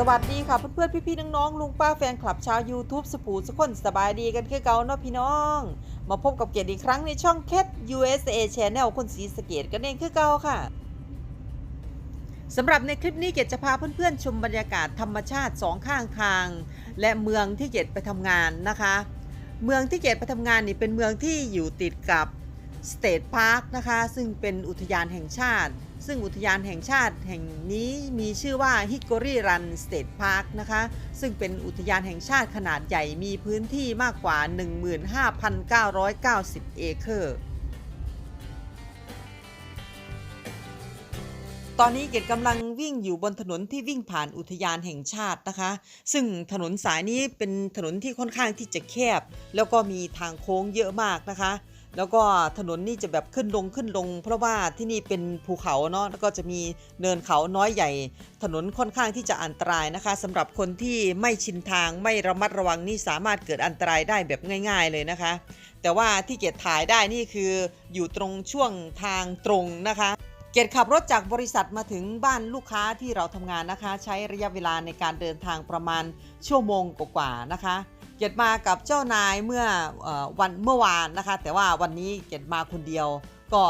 สวัสดีค่ะเพื่อนๆพี่ๆน้องๆลุงป้าแฟนคลับชาว YouTube สปูสคนสบายดีกันคือเก่าเนาะพี่น้อง มาพบกับเกียรติอีกครั้งในช่องเคท USA Channel คนสีสเกตกันเองคือเก่าค่ะสำหรับในคลิปนี้เกียรติจะพาเพื่อนๆชมบรรยากาศธรรมชาติสองข้างทาง และเมืองที่เกียรติไปทำงานนะคะ เมืองที่เกียรติไปทำงานนี่เป็นเมืองที่อยู่ติดกับสเตทพาร์คนะคะ ซึ่งเป็นอุทยานแห่งชาติ ซึ่งอุทยานแห่งชาติแห่งนี้มีชื่อว่าฮิกโกริรันสเตทพาร์คนะคะ ซึ่งเป็นอุทยานแห่งชาติขนาดใหญ่มีพื้นที่มากกว่า 15,990 เอเคอร์ ตอนนี้เกดกำลังวิ่งอยู่บนถนนที่วิ่งผ่านอุทยานแห่งชาตินะคะ ซึ่งถนนสายนี้เป็นถนนที่ค่อนข้างที่จะแคบ แล้วก็มีทางโค้งเยอะมากนะคะ แล้วก็ถนนนี่จะแบบขึ้นลงขึ้นลง เพราะว่าที่นี่เป็นภูเขาเนาะแล้วก็จะมีเนินเขาน้อยใหญ่ ถนนค่อนข้างที่จะอันตรายนะคะสำหรับคนที่ไม่ชินทางไม่ระมัดระวังนี่สามารถเกิดอันตรายได้แบบง่าย ๆเลยนะคะ แต่ว่าที่เกดถ่ายได้นี่คืออยู่ตรงช่วงทางตรงนะคะเกดขับรถจากบริษัทมาถึงบ้านลูกค้าที่เราทำงานนะคะ ใช้ระยะเวลาในการเดินทางประมาณชั่วโมงกว่าๆนะคะ เกดมากับเจ้านายเมื่อวันเมื่อวานนะคะ แต่ว่าวันนี้เกดมาคนเดียวก็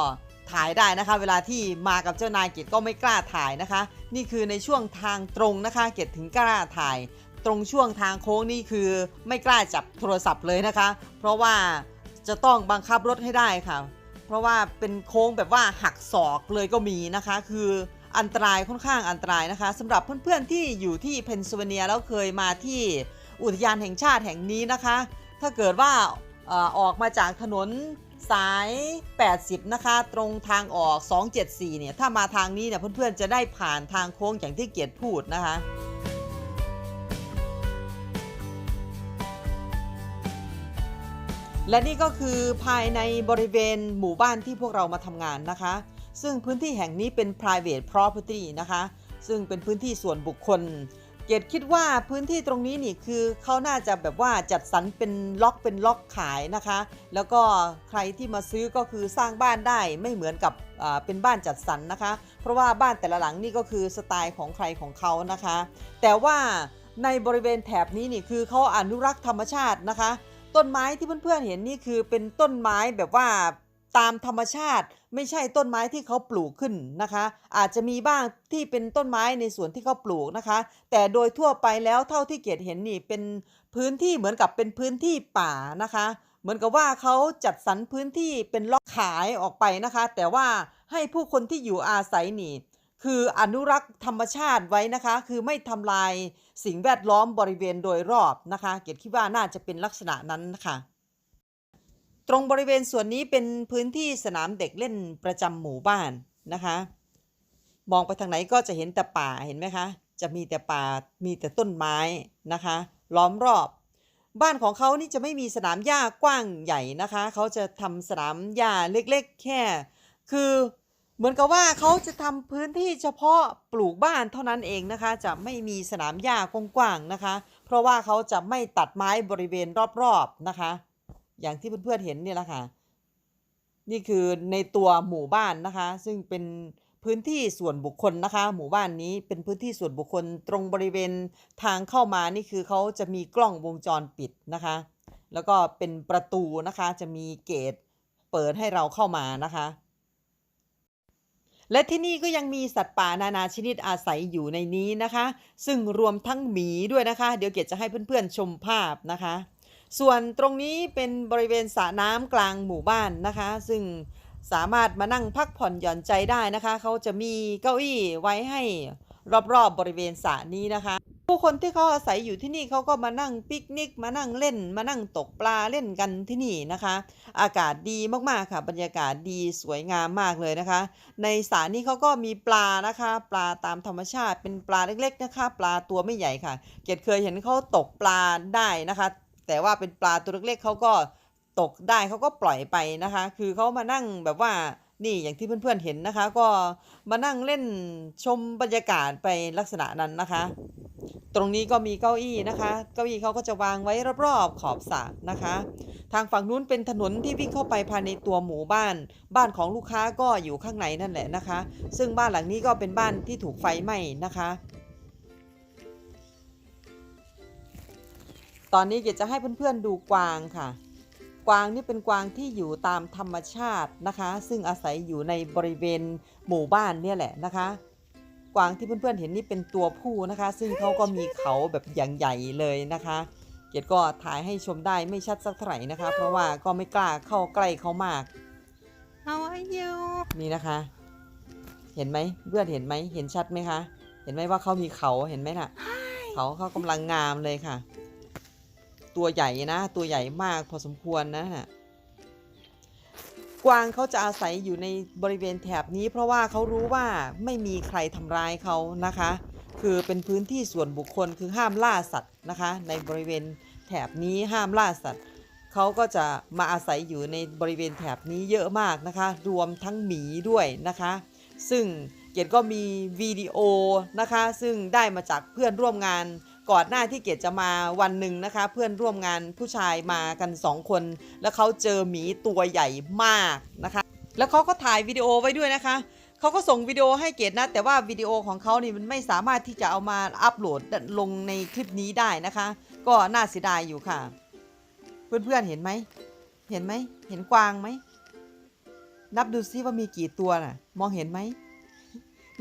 ถ่ายได้นะคะ เวลาที่มากับเจ้านายเกดก็ไม่กล้าถ่ายนะคะ นี่คือในช่วงทางตรงนะคะ เกดถึงกล้าถ่าย ตรงช่วงทางโค้งนี่คือไม่กล้าจับโทรศัพท์เลยนะคะ เพราะว่าจะต้องบังคับรถให้ได้ค่ะ เพราะว่าเป็นโค้งแบบว่าหักศอกเลยก็มีนะคะ คืออันตรายค่อนข้างอันตรายนะคะสำหรับเพื่อนๆที่อยู่ที่เพนซิลเวเนียแล้วเคยมาที่ อุทยานแห่งชาติแห่งนี้นะคะ ถ้าเกิดว่าออกมาจากถนนสาย 80 นะคะ ตรงทางออก 274 เนี่ย ถ้ามาทางนี้เนี่ยเพื่อนๆ จะได้ผ่านทางโค้งอย่างที่เกียรติพูดนะคะ และนี่ก็คือภายในบริเวณหมู่บ้านที่พวกเรามาทำงานนะคะ ซึ่งพื้นที่แห่งนี้เป็น private property นะคะ ซึ่งเป็นพื้นที่ส่วนบุคคล เกดคิดว่าพื้นที่ตรงนี้นี่คือเขาน่าจะแบบว่าจัดสรรเป็นล็อกเป็นล็อกขายนะคะ แล้วก็ใครที่มาซื้อก็คือสร้างบ้านได้ไม่เหมือนกับเป็นบ้านจัดสรรนะคะ เพราะว่าบ้านแต่ละหลังนี่ก็คือสไตล์ของใครของเขานะคะ แต่ว่าในบริเวณแถบนี้นี่คือเขาอนุรักษ์ธรรมชาตินะคะ ต้นไม้ที่เพื่อนๆเห็นนี่คือเป็นต้นไม้แบบว่า ตามธรรมชาติ ไม่ใช่ต้นไม้ที่เขาปลูกขึ้นนะคะ อาจจะมีบ้างที่เป็นต้นไม้ในสวนที่เขาปลูกนะคะ แต่โดยทั่วไปแล้วเท่าที่เกียรติเห็นนี่เป็นพื้นที่เหมือนกับเป็นพื้นที่ป่านะคะ เหมือนกับว่าเขาจัดสรรพื้นที่เป็นล็อกขายออกไปนะคะ แต่ว่าให้ผู้คนที่อยู่อาศัยนี่คืออนุรักษ์ธรรมชาติไว้นะคะ คือไม่ทำลายสิ่งแวดล้อมบริเวณโดยรอบนะคะ เกียรติคิดว่าน่าจะเป็นลักษณะนั้นนะคะ ตรงบริเวณส่วนนี้เป็นพื้นที่สนามเด็กเล่นประจำหมู่บ้านนะคะ มองไปทางไหนก็จะเห็นแต่ป่าเห็นไหมคะ จะมีแต่ป่ามีแต่ต้นไม้นะคะ ล้อมรอบ บ้านของเขานี่จะไม่มีสนามหญ้ากว้างใหญ่นะคะ เขาจะทำสนามหญ้าเล็กๆ แค่ คือเหมือนกับว่าเขาจะทำพื้นที่เฉพาะปลูกบ้านเท่านั้นเองนะคะ จะไม่มีสนามหญ้ากว้างๆนะคะ เพราะว่าเขาจะไม่ตัดไม้บริเวณรอบๆนะคะ อย่างที่เพื่อนๆเห็นนี่แหละค่ะ นี่คือในตัวหมู่บ้านนะคะ ซึ่งเป็นพื้นที่ส่วนบุคคลนะคะ หมู่บ้านนี้เป็นพื้นที่ส่วนบุคคลตรงบริเวณทางเข้ามานี่คือเขาจะมีกล้องวงจรปิดนะคะ แล้วก็เป็นประตูนะคะจะมีเกตเปิดให้เราเข้ามานะคะ และที่นี่ก็ยังมีสัตว์ป่านานาชนิดอาศัยอยู่ในนี้นะคะ ซึ่งรวมทั้งหมีด้วยนะคะ เดี๋ยวเกดจะให้เพื่อนๆชมภาพนะคะ ส่วนตรงนี้เป็นบริเวณสระน้ำกลางหมู่บ้านนะคะ ซึ่งสามารถมานั่งพักผ่อนหย่อนใจได้นะคะ เขาจะมีเก้าอี้ไว้ให้รอบๆบริเวณสระนี้นะคะ ผู้คนที่เขาอาศัยอยู่ที่นี่เขาก็มานั่งปิกนิก มานั่งเล่น มานั่งตกปลาเล่นกันที่นี่นะคะ อากาศดีมากๆค่ะ บรรยากาศดีสวยงามมากเลยนะคะ ในสระนี้เขาก็มีปลานะคะ ปลาตามธรรมชาติเป็นปลาเล็กๆนะคะ ปลาตัวไม่ใหญ่ค่ะ เกดเคยเห็นเขาตกปลาได้นะคะ แต่ว่าเป็นปลาตัวเล็กๆเขาก็ตกได้เขาก็ปล่อยไปนะคะ คือเขามานั่งแบบว่านี่อย่างที่เพื่อนๆเห็นนะคะ ก็มานั่งเล่นชมบรรยากาศไปลักษณะนั้นนะคะ ตรงนี้ก็มีเก้าอี้นะคะ เก้าอี้เขาก็จะวางไว้รอบๆขอบสระนะคะ ทางฝั่งนู้นเป็นถนนที่วิ่งเข้าไปภายในตัวหมู่บ้าน บ้านของลูกค้าก็อยู่ข้างในนั่นแหละนะคะ ซึ่งบ้านหลังนี้ก็เป็นบ้านที่ถูกไฟไหม้นะคะ ตอนนี้เกดจะให้เพื่อนๆดูกวางค่ะ กวางนี่เป็นกวางที่อยู่ตามธรรมชาตินะคะ ซึ่งอาศัยอยู่ในบริเวณหมู่บ้านเนี่ยแหละนะคะ กวางที่เพื่อนๆเห็นนี่เป็นตัวผู้นะคะ ซึ่งเขาก็มีเขาแบบอย่างใหญ่เลยนะคะเกดก็ถ่ายให้ชมได้ไม่ชัดสักเท่าไหร่นะคะ เพราะว่าก็ไม่กล้าเข้าใกล้เขามาก How are you นี่นะคะ เห็นไหมเพื่อนเห็นไหมเห็นชัดไหมคะ เห็นไหมว่าเขามีเขาเห็นไหมน่ะ เขาเขากำลังงามเลยค่ะ ตัวใหญ่นะตัวใหญ่มากพอสมควรนะฮะกวางเขาจะอาศัยอยู่ในบริเวณแถบนี้เพราะว่าเขารู้ว่าไม่มีใครทำร้ายเขานะคะ คือเป็นพื้นที่ส่วนบุคคลคือห้ามล่าสัตว์นะคะ ในบริเวณแถบนี้ห้ามล่าสัตว์เขาก็จะมาอาศัยอยู่ในบริเวณแถบนี้เยอะมากนะคะ รวมทั้งหมีด้วยนะคะ ซึ่งเกดก็มีวิดีโอนะคะ ซึ่งได้มาจากเพื่อนร่วมงาน ก่อนหน้าที่เกดจะมาวันหนึ่งนะคะ เพื่อนร่วมงานผู้ชายมากันสองคน แล้วเขาเจอหมีตัวใหญ่มากนะคะ แล้วเขาก็ถ่ายวิดีโอไว้ด้วยนะคะเขาก็ส่งวิดีโอให้เกดนะ แต่ว่าวิดีโอของเขานี่มันไม่สามารถที่จะเอามาอัปโหลดลงในคลิปนี้ได้นะคะ ก็น่าเสียดายอยู่ค่ะ เพื่อนๆเห็นไหมเห็นไหมเห็นกวางไหมนับดูซิว่ามีกี่ตัวน่ะ มองเห็นไหม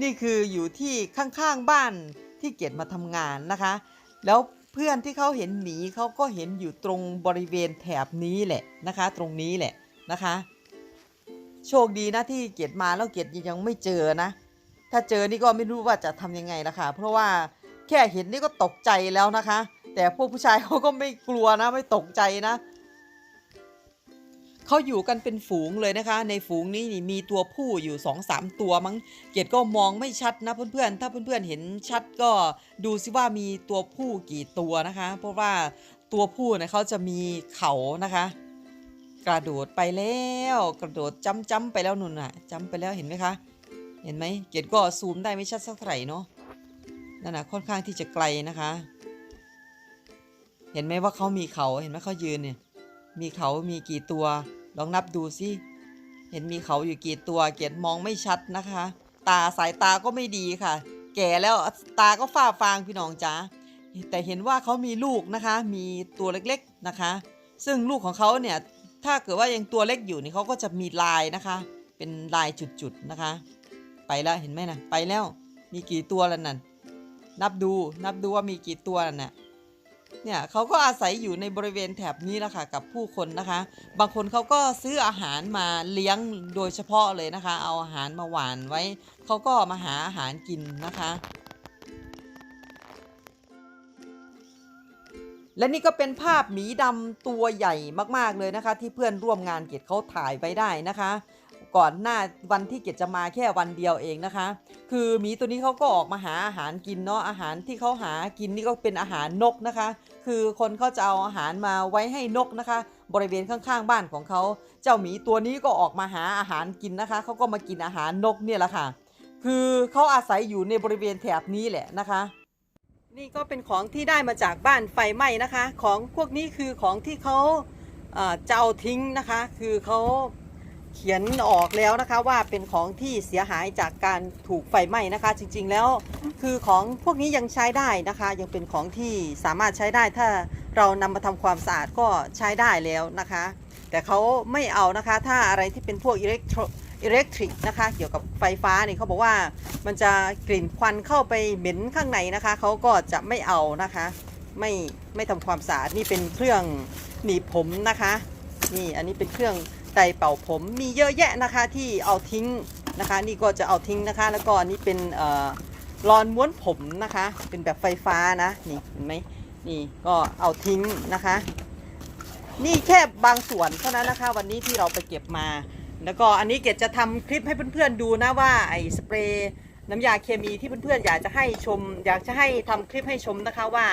นี่คืออยู่ที่ข้างๆบ้านที่เกดมาทำงานนะคะ แล้วเพื่อนที่เขาเห็นหมีเขาก็เห็นอยู่ตรงบริเวณแถบนี้แหละนะคะ ตรงนี้แหละนะคะ โชคดีนะที่เกดมาแล้วเกียังไม่เจอนะ ถ้าเจอนี่ก็ไม่รู้ว่าจะทำยังไงละค่ะเพราะว่าแค่เห็นนี่ก็ตกใจแล้วนะคะ แต่พวกผู้ชายเขาก็ไม่กลัวนะไม่ตกใจนะ เขาอยู่กันเป็นฝูงเลยนะคะ ในฝูงนี้มีตัวผู้อยู่2อสามตัวมั้ง เกดก็มองไม่ชัดนะเพื่อนๆ ถ้าเพื่อนๆเห็นชัดก็ดูซิว่ามีตัวผู้กี่ตัวนะคะ เพราะว่าตัวผู้เนี่ยเขาจะมีเขานะคะ กระโดดไปแล้วกระโดดจ้ำจ้ำไปแล้วนุ่นน่ะจ้ำไปแล้วเห็นไหมคะ เห็นไหมเกดก็ซูมได้ไม่ชัดสักเท่าไหร่เนาะนั่นนะค่อนข้างที่จะไกลนะคะ เห็นไหมว่าเขามีเขาเห็นไหมเขายืนเนี่ย มีเขามีกี่ตัว ลองนับดูสิเห็นมีเขาอยู่กี่ตัว เกดมองไม่ชัดนะคะ ตาสายตาก็ไม่ดีค่ะ แก่แล้วตาก็ฝ้าฟางพี่น้องจ๋าแต่เห็นว่าเขามีลูกนะคะ มีตัวเล็กๆนะคะ ซึ่งลูกของเขาเนี่ยถ้าเกิดว่ายังตัวเล็กอยู่นี่เขาก็จะมีลายนะคะ เป็นลายจุดๆนะคะ ไปแล้วเห็นไหมนะไปแล้วมีกี่ตัวแล้วนั่นนับดูนับดูว่ามีกี่ตัวนั่นน่ะ เนี่ยเขาก็อาศัยอยู่ในบริเวณแถบนี้แหละค่ะกับผู้คนนะคะ บางคนเขาก็ซื้ออาหารมาเลี้ยงโดยเฉพาะเลยนะคะ เอาอาหารมาหวานไว้ เขาก็มาหาอาหารกินนะคะ และนี่ก็เป็นภาพหมีดำตัวใหญ่มากๆเลยนะคะ ที่เพื่อนร่วมงานเกดเขาถ่ายไว้ได้นะคะ ก่อนหน้าวันที่เกดจะมาแค่วันเดียวเองนะคะ คือหมีตัวนี้เขาก็ออกมาหาอาหารกินเนาะอาหารที่เขาหากินนี่ก็เป็นอาหารนกนะคะ คือคนเขาจะเอาอาหารมาไว้ให้นกนะคะ บริเวณข้างๆ บ้านของเขา เจ้าหมีตัวนี้ก็ออกมาหาอาหารกินนะคะเขาก็มากินอาหารนกเนี่ยแหละค่ะ คือเขาอาศัยอยู่ในบริเวณแถบนี้แหละนะคะนี่ก็เป็นของที่ได้มาจากบ้านไฟไหม้นะคะ ของพวกนี้คือของที่เขาเจะเอาทิ้งนะคะ คือเขา เขียนออกแล้วนะคะว่าเป็นของที่เสียหายจากการถูกไฟไหม้นะคะ จริงๆแล้วคือของพวกนี้ยังใช้ได้นะคะ ยังเป็นของที่สามารถใช้ได้ ถ้าเรานำมาทำความสะอาดก็ใช้ได้แล้วนะคะ แต่เขาไม่เอานะคะถ้าอะไรที่เป็นพวกอิเล็กโทรอิเล็กทริกนะคะเกี่ยวกับไฟฟ้าเนี่ยเขาบอกว่ามันจะกลิ่นควันเข้าไปเหม็นข้างในนะคะเขาก็จะไม่เอานะคะไม่ไม่ทำความสะอาดนี่เป็นเครื่องหนีบผมนะคะ นี่อันนี้เป็นเครื่อง ไดเป่าผมมีเยอะแยะนะคะที่เอาทิ้งนะคะ นี่ก็จะเอาทิ้งนะคะ แล้วก็นนี้เป็นเอ่อรอนม้วนผมนะคะ เป็นแบบไฟฟ้านะนี่เห็นไหมนี่ก็เอาทิ้งนะคะ นี่แค่บางส่วนเท่านั้นนะคะ วันนี้ที่เราไปเก็บมา แล้วก็อันนี้เกดจะทำคลิปให้เพื่อนๆดูนะว่าไอ้สเปรย์น้ำยาเคมีที่เพื่อนๆอยากจะให้ชม อยากจะให้ทำคลิปให้ชมนะคะว่า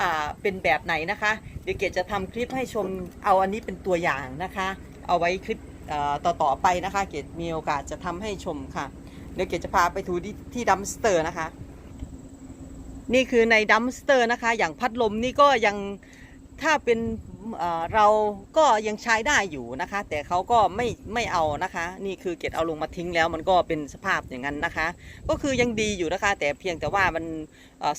อ่าเป็นแบบไหนนะคะ เดี๋ยวเกดจะทำคลิปให้ชมเอาอันนี้เป็นตัวอย่างนะคะ เอาไว้คลิปเอ่อต่อๆไปนะคะ เกดมีโอกาสจะทำให้ชมค่ะ เดี๋ยวเกดจะพาไปดูที่ที่ดัมสเตอร์นะคะ นี่คือในดัมสเตอร์นะคะ อย่างพัดลมนี่ก็ยังถ้าเป็นเเราก็ยังใช้ได้อยู่นะคะ แต่เขาก็ไม่ไม่เอานะคะ นี่คือเกดเอาลงมาทิ้งแล้วมันก็เป็นสภาพอย่างนั้นนะคะ ก็คือยังดีอยู่นะคะ แต่เพียงแต่ว่ามัน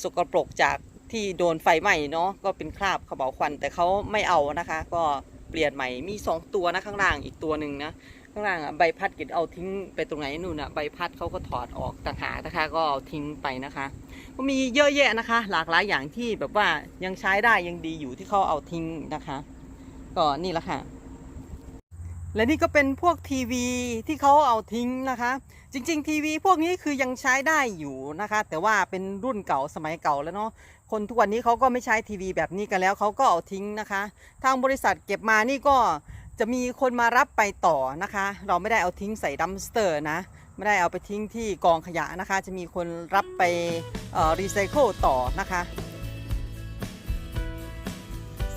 สกปรกจากที่โดนไฟไหม้เนาะก็เป็นคราบขบเบาควันแต่เขาไม่เอานะคะ ก็ เปลี่ยนใหม่มีสองตัวนะข้างล่างอีกตัวหนึ่งนะข้างล่างอะใบพัดกิดเอาทิ้งไปตรงไหนนู่นอะใบพัดเขาก็ถอดออกต่างหากนะคะก็เอาทิ้งไปนะคะก็มีเยอะแยะนะคะ หลากหลายอย่างที่แบบว่ายังใช้ได้ยังดีอยู่ที่เขาเอาทิ้งนะคะ ก็นี่แหละค่ะ และนี่ก็เป็นพวกทีวีที่เขาเอาทิ้งนะคะ จริง ๆ ทีวีพวกนี้คือยังใช้ได้อยู่นะคะ แต่ว่าเป็นรุ่นเก่าสมัยเก่าแล้วเนาะคนทุกวันนี้เขาก็ไม่ใช้ทีวีแบบนี้กันแล้วเขาก็เอาทิ้งนะคะ ทางบริษัทเก็บมานี่ก็จะมีคนมารับไปต่อนะคะ เราไม่ได้เอาทิ้งใส่ดัมสเตอร์นะ ไม่ได้เอาไปทิ้งที่กองขยะนะคะ จะมีคนรับไปรีไซเคิลต่อนะคะ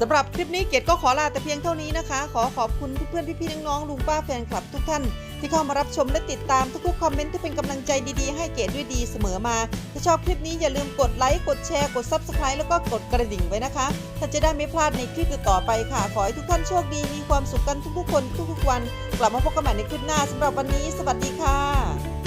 สำหรับคลิปนี้เกดก็ขอลาแต่เพียงเท่านี้นะคะ ขอขอบคุณเพื่อนๆพี่ๆน้องๆลุงป้าแฟนคลับทุกท่าน ที่เข้ามารับชมและติดตามทุกๆคอมเมนต์ที่เป็นกำลังใจดีๆ ให้เกดด้วยดีเสมอมา ถ้าชอบคลิปนี้อย่าลืมกดไลค์กดแชร์กด Subscribe แล้วก็กดกระดิ่งไว้นะคะถ้าจะได้ไม่พลาดในคลิปต่อไปค่ะ ขอให้ทุกท่านโชคดีมีความสุขกันทุกๆคนทุกๆวัน กลับมาพบกันใหม่ในคลิปหน้าสำหรับวันนี้ สวัสดีค่ะ